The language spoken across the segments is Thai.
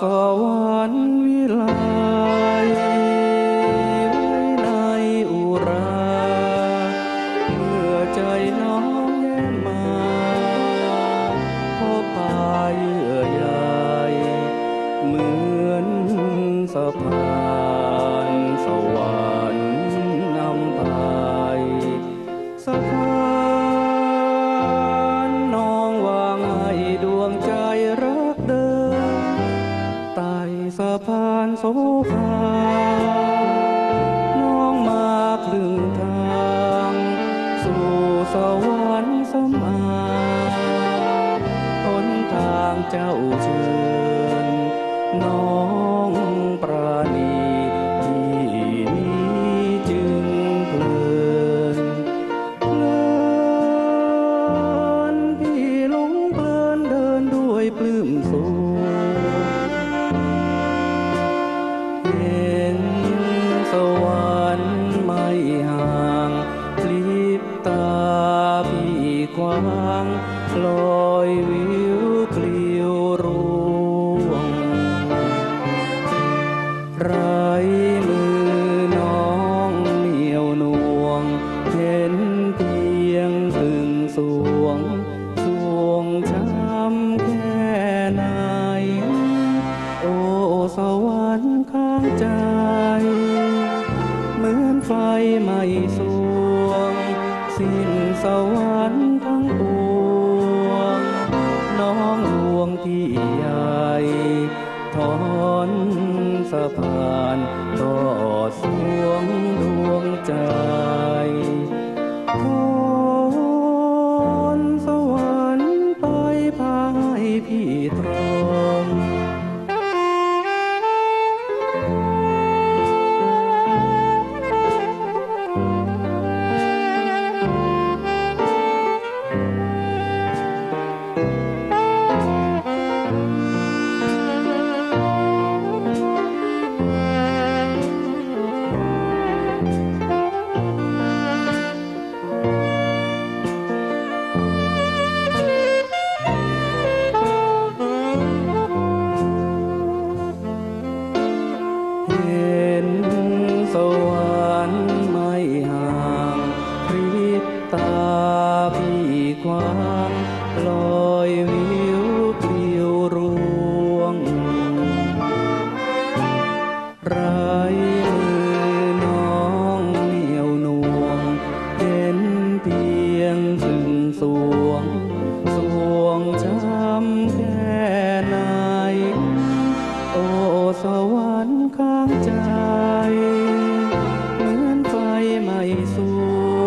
สวรรค์วิไลไว้ในอุรา เมื่อใจน้องแย้มมาพบพาเยื่อใยเหมือนสะพานานโสภาน้องมาครึ่งทาง สู่สวรรค์สมอางหนทางเจ้าเชิญน้อง เห็นสวรรค์ไม่ห่างพลิบตาพี่กว้างลอยวิวปลิวร่วงรมื ใจ เหมือนไฟไม่สวง สิ้นสวรรค์ทั้งปวง น้องดวงที่ใหญ่ถอนสะพานต่อสวงดวงใจ ห็นสวรรค์ไม่ห่างริบตาพี่กว้างลอยวิวปลิวร่วง ไรมือน้องเหนียวหน่วง เห็นเพียงถึงสวง ข้างใจ เหมือนไฟไหม้ส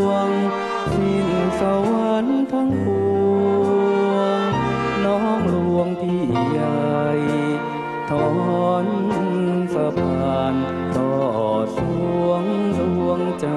วง สิ้นสวรรค์ทั้งปวง น้องหลวงที่ใหญ่ถอนสะพานต่อสวงดวงใจ